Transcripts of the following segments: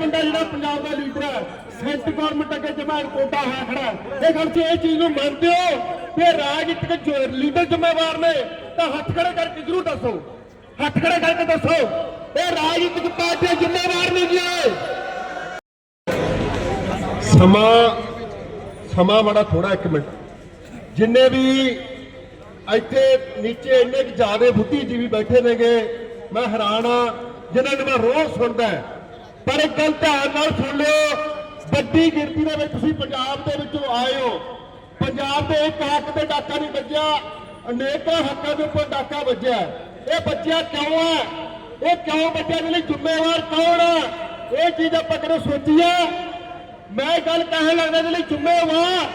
ਬੰਦਾ ਜਿਹੜਾ ਪੰਜਾਬ ਦਾ ਲੀਡਰ ਹੈ ਸੈਂਟਰ ਗਵਰਨਮੈਂਟ ਅੱਗੇ ਜਮਾਨ ਕੋਟਾ ਹੋਇਆ ਖੜਾ ਇਹ ਗੱਲ 'ਚ ਇਹ ਚੀਜ਼ ਨੂੰ ਮੰਨਦੇ ਹੋ ਕਿ ਰਾਜਨੀਤਿਕ ਜੋ ਲੀਡਰ ਜ਼ਿੰਮੇਵਾਰ ਨੇ, ਤਾਂ ਹੱਥ ਖੜੇ ਕਰਕੇ ਜ਼ਰੂਰ ਦੱਸੋ। ਹੱਥ ਖੜੇ ਕਰਕੇ ਦੱਸੋ, ਇਹ ਰਾਜਨੀਤਿਕ ਪਾਰਟੀਆਂ ਜ਼ਿੰਮੇਵਾਰ ਨਹੀਂ ਜੀ ਸਮਾਂ ਸਮਾਂ ਬੜਾ ਥੋੜਾ ਇੱਕ ਮਿੰਟ। ਜਿੰਨੇ ਵੀ ਇੱਥੇ ਨੀਚੇ ਇੰਨੇ ਕਿ ਜ਼ਿਆਦੇ ਬੁੱਧੀਜੀਵੀ ਬੈਠੇ ਨੇਗੇ, ਮੈਂ ਹੈਰਾਨ ਆ ਜਿਨ੍ਹਾਂ ਨੂੰ ਮੈਂ ਰੋਜ਼ ਸੁਣਦਾ ਪਰ ਇੱਕ ਗੱਲ ਧਿਆਨ ਨਾਲ ਸੁਣ ਲਿਓ, ਵੱਡੀ ਗਿਣਤੀ ਦੇ ਵਿੱਚ ਤੁਸੀਂ ਪੰਜਾਬ ਦੇ ਵਿੱਚੋਂ ਆਏ ਹੋ। ਪੰਜਾਬ ਦੇ ਇੱਕ ਹੱਕ ਤੇ ਡਾਕਾ ਨਹੀਂ ਵੱਜਿਆ, ਅਨੇਕਾਂ ਹੱਕਾਂ ਦੇ ਉੱਪਰ ਡਾਕਾ ਵੱਜਿਆ ਇਹ ਬੱਚਿਆ ਕਿਉਂ ਹੈ? ਇਹ ਕਿਉਂ ਬੱਚਿਆਂ ਦੇ ਲਈ ਜ਼ਿੰਮੇਵਾਰ ਕੌਣ ਹੈ? ਇਹ ਚੀਜ਼ ਆਪਾਂ ਕਦੇ ਸੋਚੀ ਹੈ? ਮੈਂ ਗੱਲ ਕਹਿਣ ਲੱਗਦਾ ਇਹਦੇ ਲਈ ਜ਼ਿੰਮੇਵਾਰ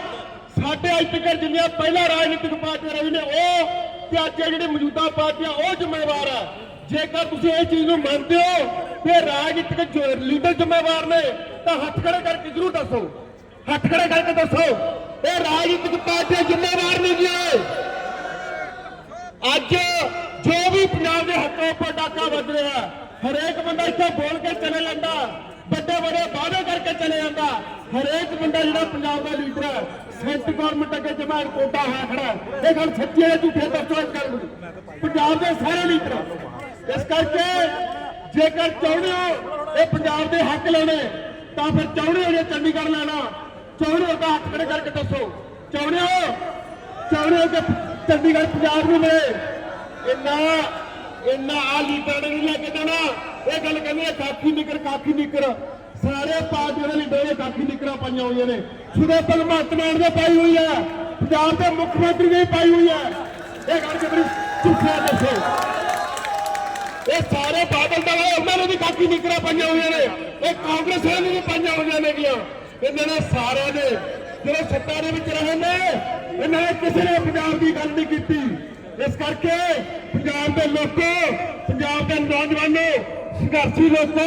ਸਾਡੇ ਅੱਜ ਤੱਕ ਜਿੰਨੀਆਂ ਪਹਿਲਾਂ ਰਾਜਨੀਤਿਕ ਪਾਰਟੀਆਂ ਰਹੀ ਨੇ, ਉਹ ਤੇ ਅੱਜ ਇਹ ਜਿਹੜੀ ਮੌਜੂਦਾ ਪਾਰਟੀਆਂ, ਉਹ ਜ਼ਿੰਮੇਵਾਰ ਹੈ। ਜੇਕਰ ਤੁਸੀਂ ਇਹ ਚੀਜ਼ ਨੂੰ ਮੰਨਦੇ ਹੋ ਕਿ ਰਾਜਨੀਤਿਕ ਲੀਡਰ ਜ਼ਿੰਮੇਵਾਰ ਨੇ, ਤਾਂ ਹੱਥ ਖੜੇ ਕਰਕੇ ਜ਼ਰੂਰ ਦੱਸੋ। ਹੱਥ ਖੜੇ ਕਰਕੇ ਦੱਸੋ। ਇਹ ਰਾਜਨੀਤਿਕ ਪਾਰਟੀਆਂ ਜ਼ਿੰਮੇਵਾਰ ਨਹੀਂ ਜੀ ਅੱਜ ਜੋ ਵੀ ਪੰਜਾਬ ਦੇ ਹੱਕਾਂ ਉੱਪਰ ਡਾਕਾ ਵੱਜ ਰਿਹਾ ਹਰੇਕ ਬੰਦਾ ਇੱਥੇ ਬੋਲ ਕੇ ਚਲੇ ਜਾਂਦਾ, ਵੱਡੇ ਵੱਡੇ ਵਾਅਦੇ ਕਰਕੇ ਚਲੇ ਜਾਂਦਾ। ਹਰੇਕ ਬੰਦਾ ਜਿਹੜਾ ਪੰਜਾਬ ਦਾ ਲੀਡਰ ਹੈ ਸੈਂਟਰ ਗਵਰਨਮੈਂਟ ਅੱਗੇ ਜਮਾਨ ਕੋਟਾ ਹੈ ਖੜਾ ਇਹ ਗੱਲ ਸੱਚੀ ਹੈ ਝੂਠੇ ਦੱਸੋ ਇਸ ਗੱਲ ਨੂੰ। ਪੰਜਾਬ ਦੇ ਸਾਰੇ ਲੀਡਰ। ਇਸ ਕਰਕੇ ਜੇਕਰ ਚਾਹੁੰਦੇ ਹੋ ਇਹ ਪੰਜਾਬ ਦੇ ਹੱਕ ਲੈਣੇ, ਤਾਂ ਫਿਰ ਚਾਹੁੰਦੇ ਹੋ ਜੇ ਚੰਡੀਗੜ੍ਹ ਲੈਣਾ, ਚਾਹੁੰਦੇ ਹੋ ਤਾਂ ਹੱਥ ਖੜੇ ਕਰਕੇ ਦੱਸੋ। ਚਾਹੁੰਦੇ ਹੋ? ਚਾਹੁੰਦੇ ਹੋ ਕਿ ਚੰਡੀਗੜ੍ਹ ਪੰਜਾਬ ਨੂੰ ਮਿਲੇ? ਇੰਨਾ ਇੰਨਾ ਆ ਲੀਡਰ ਨੇ ਲੈ ਕੇ ਦੇਣਾ ਇਹ ਗੱਲ ਕਹਿੰਦੇ ਆ ਕਾਖੀ ਨਿਕਰ ਕਾਖੀ ਨਿਕਰ। ਸਾਰੇ ਪਾਰਟੀਆਂ ਦੇ ਲੀਡਰ ਨੇ ਕਾਖੀ ਨਿਕਰਾਂ ਪਾਈਆਂ ਹੋਈਆਂ ਨੇ। ਸੁਦੇ ਭਗਵੰਤ ਮਾਨ ਨੇ ਪਾਈ ਹੋਈ ਹੈ। ਪੰਜਾਬ ਦੇ ਮੁੱਖ ਮੰਤਰੀ ਨੇ ਪਾਈ ਹੋਈ ਹੈ। ਇਹ ਗੱਲ ਕਿ ਬੜੀ ਦੱਸੋ ਇਹ ਸਾਰੇ ਬਾਦਲ ਦਾ ਉਹਨਾਂ ਨੇ ਵੀ ਕਾਫੀ ਨਿਕਰਾਂ ਪਾਈਆਂ ਹੋਈਆਂ ਨੇ। ਇਹ ਕਾਂਗਰਸ ਵਾਲਿਆਂ ਨੇ ਵੀ ਪਾਈਆਂ ਹੋਈਆਂ ਨੇ ਗੀਆਂ ਇਹਨਾਂ ਨੇ ਸਾਰਿਆਂ ਨੇ ਜਿਹੜੇ ਸੱਤਾ ਦੇ ਵਿੱਚ ਰਹੇ ਨੇ, ਇਹਨਾਂ ਨੇ ਕਿਸੇ ਨੇ ਪੰਜਾਬ ਦੀ ਗੱਲ ਨਹੀਂ ਕੀਤੀ। ਇਸ ਕਰਕੇ ਪੰਜਾਬ ਦੇ ਲੋਕੋ, ਪੰਜਾਬ ਦੇ ਨੌਜਵਾਨੋ, ਸੰਘਰਸ਼ੀ ਲੋਕੋ,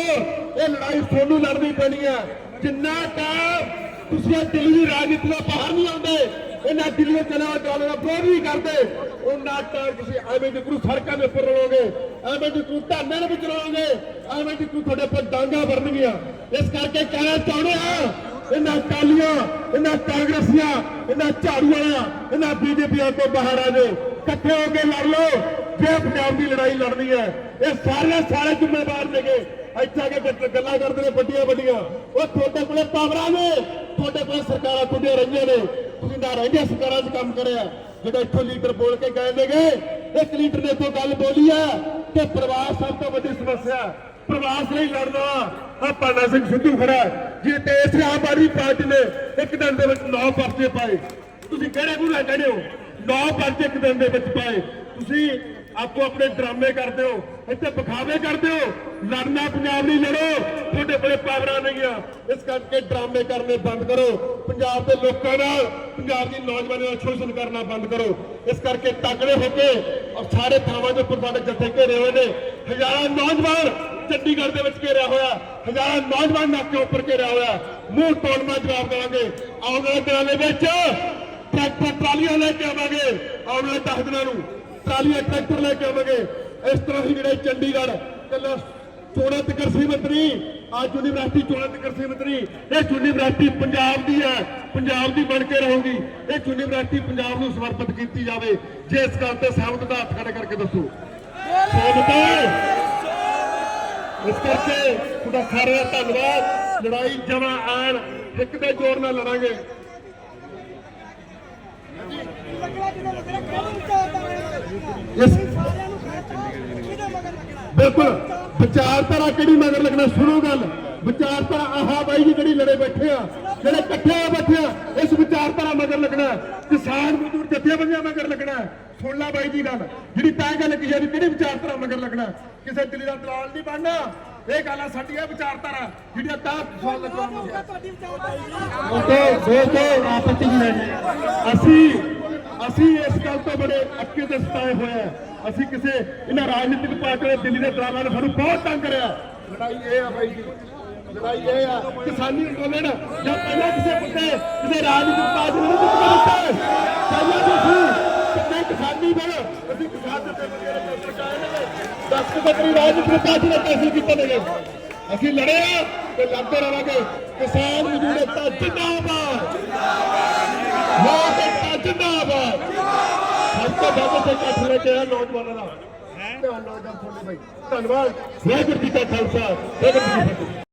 ਇਹ ਲੜਾਈ ਤੁਹਾਨੂੰ ਲੜਨੀ ਪੈਣੀ ਹੈ ਜਿੰਨਾ ਟਾਈਮ ਤੁਸੀਂ ਇਹ ਦਿੱਲੀ ਦੀ ਰਾਜਨੀਤੀ ਤੋਂ ਬਾਹਰ ਨਹੀਂ ਆਉਂਦੇ, ਇਹਨਾਂ ਦਿੱਲੀ ਚਲਾ ਜਾਣ ਦਾ ਵਿਰੋਧ ਨਹੀਂ ਕਰਦੇ, ਉਹਨਾਂ ਟਾਈਮ ਤੁਸੀਂ ਐਵੇਂ ਦੀ ਗੁਰੂ ਸੜਕਾਂ ਦੇ ਉੱਪਰ ਰਹੋਗੇ ਐਵੇਂ ਦੀ ਗੁਰੂ ਧਰਨੇ ਨੂੰ ਵਿੱਚ ਰਲੋਗੇ ਐਵੇਂ ਦੀ ਗੁਰੂ ਤੁਹਾਡੇ ਉੱਪਰ ਡਾਂਗਾ ਵਰਨਗੀਆਂ। ਇਸ ਕਰਕੇ ਕਹਿਣਾ ਚਾਹੁੰਦੇ ਆ, ਇਹਨਾਂ ਕਾਲੀਆਂ ਇਹਨਾਂ ਕਾਂਗਰਸੀਆਂ, ਇਹਨਾਂ ਝਾੜੂ ਵਾਲਿਆਂ, ਇਹਨਾਂ ਬੀਜੇਪੀਆਂ ਤੋਂ ਬਾਹਰ ਆ ਜਾਓ। ਇਕੱਠੇ ਹੋ ਕੇ ਲੜ ਲਓ। ਜੇ ਪੰਜਾਬ ਦੀ ਲੜਾਈ ਲੜਨੀ ਹੈ, ਇਹ ਸਾਰੇ ਸਾਰੇ ਜ਼ਿੰਮੇਵਾਰ ਨੇਗੇ। ਇੱਥੇ ਆ ਕੇ ਗੱਲਾਂ ਕਰਦੇ ਨੇ ਵੱਡੀਆਂ ਵੱਡੀਆਂ। ਉਹ ਤੁਹਾਡੇ ਕੋਲੇ ਪਾਵਰਾਂ ਨੇ, ਤੁਹਾਡੇ ਕੋਲੇ ਸਰਕਾਰਾਂ ਤੁਹਾਡੀਆਂ ਰਹੀਆਂ ਨੇ। ਤੁਸੀਂ ਨਾ ਰਹਿੰਦੇ ਸਰਕਾਰਾਂ 'ਚ ਕੰਮ ਕਰਿਆ। ਜਿਹੜਾ ਇੱਥੋਂ ਲੀਡਰ ਬੋਲ ਕੇ ਗਏ ਨੇਗੇ, ਇੱਕ ਲੀਡਰ ਨੇ ਇੱਥੋਂ ਗੱਲ ਬੋਲੀ ਹੈ ਕਿ ਪ੍ਰਵਾਸ ਸਭ ਤੋਂ ਵੱਡੀ ਸਮੱਸਿਆ ਪ੍ਰਵਾਸ ਲਈ ਲੜਨਾ। ਆ ਪਾਨਾ ਸਿੰਘ ਸਿੱਧੂ ਖੜਾ ਜੀ ਜੇ ਤੇ ਇਸ ਆਮ ਆਦਮੀ ਪਾਰਟੀ ਨੇ ਇੱਕ ਦਿਨ ਦੇ ਵਿੱਚ 9 ਪਰਚੇ ਪਾਏ। ਤੁਸੀਂ ਕਿਹੜੇ ਗੁਨਾਹ ਕਹਿੰਦੇ ਹੋ? 9 ਪਰਚੇ ਇੱਕ ਦਿਨ ਦੇ ਵਿੱਚ ਪਾਏ। ਤੁਸੀਂ ਆਪੋ ਆਪਣੇ ਡਰਾਮੇ ਕਰਦੇ ਹੋ ਇੱਥੇ ਵਿਖਾਵੇ ਕਰਦੇ ਹੋ ਲੜਨਾ ਪੰਜਾਬ ਲਈ ਲੜੋ, ਤੁਹਾਡੇ ਕੋਲੇ ਪਾਵਰਾਂ ਨਹੀਂ ਆ। ਇਸ ਕਰਕੇ ਡਰਾਮੇ ਕਰਨੇ ਬੰਦ ਕਰੋ, ਪੰਜਾਬ ਦੇ ਲੋਕਾਂ ਨਾਲ, ਪੰਜਾਬ ਦੀ ਨੌਜਵਾਨਾਂ ਨਾਲ ਸ਼ੋਸ਼ਣ ਕਰਨਾ ਬੰਦ ਕਰੋ। ਇਸ ਕਰਕੇ ਤਕੜੇ ਹੋ ਕੇ ਸਾਰੇ ਥਾਵਾਂ ਦੇ ਉੱਪਰ ਸਾਡੇ ਜੱਥੇ ਘੇਰੇ ਹੋਏ ਨੇ। ਹਜ਼ਾਰਾਂ ਨੌਜਵਾਨ ਚੰਡੀਗੜ੍ਹ ਦੇ ਵਿੱਚ ਘੇਰਿਆ ਹੋਇਆ, ਹਜ਼ਾਰਾਂ ਨੌਜਵਾਨ ਨਾਕੇ ਉੱਪਰ ਘੇਰਿਆ ਹੋਇਆ। ਮੂੰਹ ਤੋੜਨਾ ਜਵਾਬ ਦੇਵਾਂਗੇ। ਆਉਣ ਵਾਲੇ ਦਿਨਾਂ ਦੇ ਵਿੱਚ ਟਰੈਕਟਰ ਟਰਾਲੀਆਂ ਲੈ ਕੇ ਆਵਾਂਗੇ, ਆਉਣ ਵਾਲੇ 10 ਦਿਨਾਂ ਨੂੰ। ਟਰਾਲੀਆਂ ਟਰੈਕਟਰ ਲੈ ਕੇ ਆਵਾਂਗੇ। ਇਸ ਤਰ੍ਹਾਂ ਹੀ ਜਿਹੜੇ ਚੰਡੀਗੜ੍ਹ ਕੱਲਾ ਚੋਣਾਂ ਤੱਕ ਸੀਮਤ ਨਹੀਂ ਅੱਜ ਯੂਨੀਵਰਸਿਟੀ ਚੋਣਾਂ ਤੱਕ ਸੀਮਤ ਨਹੀਂ ਇਹ ਯੂਨੀਵਰਸਿਟੀ ਪੰਜਾਬ ਦੀ ਹੈ, ਪੰਜਾਬ ਦੀ ਬਣ ਕੇ ਰਹੂਗੀ। ਇਹ ਯੂਨੀਵਰਸਿਟੀ ਪੰਜਾਬ ਨੂੰ ਸਮਰਪਿਤ ਕੀਤੀ ਜਾਵੇ। ਜੇ ਇਸ ਗੱਲ ਤੇ ਸਹਿਮਤ ਦਾ ਹੱਥ ਖੜਾ ਕਰਕੇ ਦੱਸੋ। ਸਹਿਮਤ ਇਸ ਕਰਕੇ ਤੁਹਾਡਾ ਸਾਰਿਆਂ ਦਾ ਧੰਨਵਾਦ। ਲੜਾਈ ਜਮਾ ਆਣ, ਇੱਕ ਦੇ ਜ਼ੋਰ ਨਾਲ ਲੜਾਂਗੇ। ਇਸ ਬਿਲਕੁਲ ਵਿਚਾਰਧਾਰਾ ਕਿਹੜੀ ਮਗਰ ਲੱਗਣਾ? ਸੁਣੋ ਗੱਲ। ਵਿਚਾਰਧਾਰਾ ਆਹਾ ਬਾਈ ਜੀ ਜਿਹੜੀ ਲੜੇ ਬੈਠੇ ਆ ਜਿਹੜੇ ਇਕੱਠੇ ਹੋਏ ਬੈਠੇ ਆ ਇਸ ਵਿਚਾਰਧਾਰਾ ਮਗਰ ਲੱਗਣਾ ਕਿਸਾਨ ਮਜ਼ਦੂਰ ਜਥੇਬੰਦੀਆਂ ਮਗਰ ਲੱਗਣਾ ਸੁਣ ਲੈ ਬਾਈ ਜੀ ਗੱਲ। ਜਿਹੜੀ ਤੈਂ ਗੱਲ ਕੀ ਜਿਹੜੀ ਕਿਹੜੀ ਵਿਚਾਰਧਾਰਾ ਮਗਰ ਲੱਗਣਾ ਕਿਸੇ ਦਿੱਲੀ ਦਾ ਦਲਾਲ ਨਹੀਂ ਬਣਨਾ। ਇਹ ਗੱਲ ਆ ਸਾਡੀ ਇਹ ਵਿਚਾਰਧਾਰਾ ਜਿਹੜੀ ਤਾਂ ਸਵਾਲ ਲੱਗਣਾ ਦੋਸਤੋ ਦੋਸਤੋ ਆਪਸ ਵਿੱਚ ਅਸੀਂ ਅਸੀਂ ਇਸ ਗੱਲ ਤੋਂ ਬੜੇ ਅੱਕੇ ਤੇ ਸਤਾਏ ਹੋਏ ਆ। ਅਸੀਂ ਕਿਸੇ ਇਹਨਾਂ ਰਾਜਨੀਤਿਕ ਪਾਰਟੀਆਂ ਦੇ ਦਿੱਲੀ ਦੇ ਦਲਾਲਾਂ ਨੇ ਸਾਨੂੰ ਬਹੁਤ ਤੰਗ ਕਰਿਆ। ਲੜਾਈ ਇਹ ਆ ਬਾਈ ਜੀ, ਲੜਾਈ ਇਹ ਆ ਕਿਸਾਨੀ ਅੰਦੋਲਨ ਜਾਂ ਪਹਿਲਾਂ ਕਿਸੇ ਬੰਦੇ ਕਿਸੇ ਰਾਜਨੀਤਿਕ ਪਾਰਟੀ ਨੂੰ ਦਿੱਤਾ ਪਹਿਲਾਂ ਤੁਸੀਂ ਕਿੰਨੇ ਕਿਸਾਨੀ ਬਣ, ਅਸੀਂ ਕਿਸਾਨ ਦੇ ਤੇ ਸਰਕਾਰ ਨੇ 10 ਕਤਰੀ ਰਾਜਨੀਤਿਕ ਪਾਰਟੀ ਨੇ ਕੈਸੇ ਕੀਤੇ ਨੇ ਅਸੀਂ ਲੜੇ ਆ ਤੇ ਲੜਦੇ ਰਵਾਂਗੇ ਕਿਸਾਨ ਮਜ਼ਦੂਰ ਏਕਤਾ ਜਿੰਦਾਬਾਦ। ਲੋਕ ਜਿੰਦਾਬਾਦ। ਤੋਂ ਵੱਧ ਤੇ ਇਕੱਠ ਲੈ ਕੇ ਆ ਨੌਜਵਾਨਾਂ ਦਾ ਧੰਨਵਾਦ ਵਾਹਿਗੁਰੂ ਜੀ ਕਾ ਖਾਲਸਾ ਵਾਹਿਗੁਰੂ ਜੀ ਕੀ ਫਤਿਹ।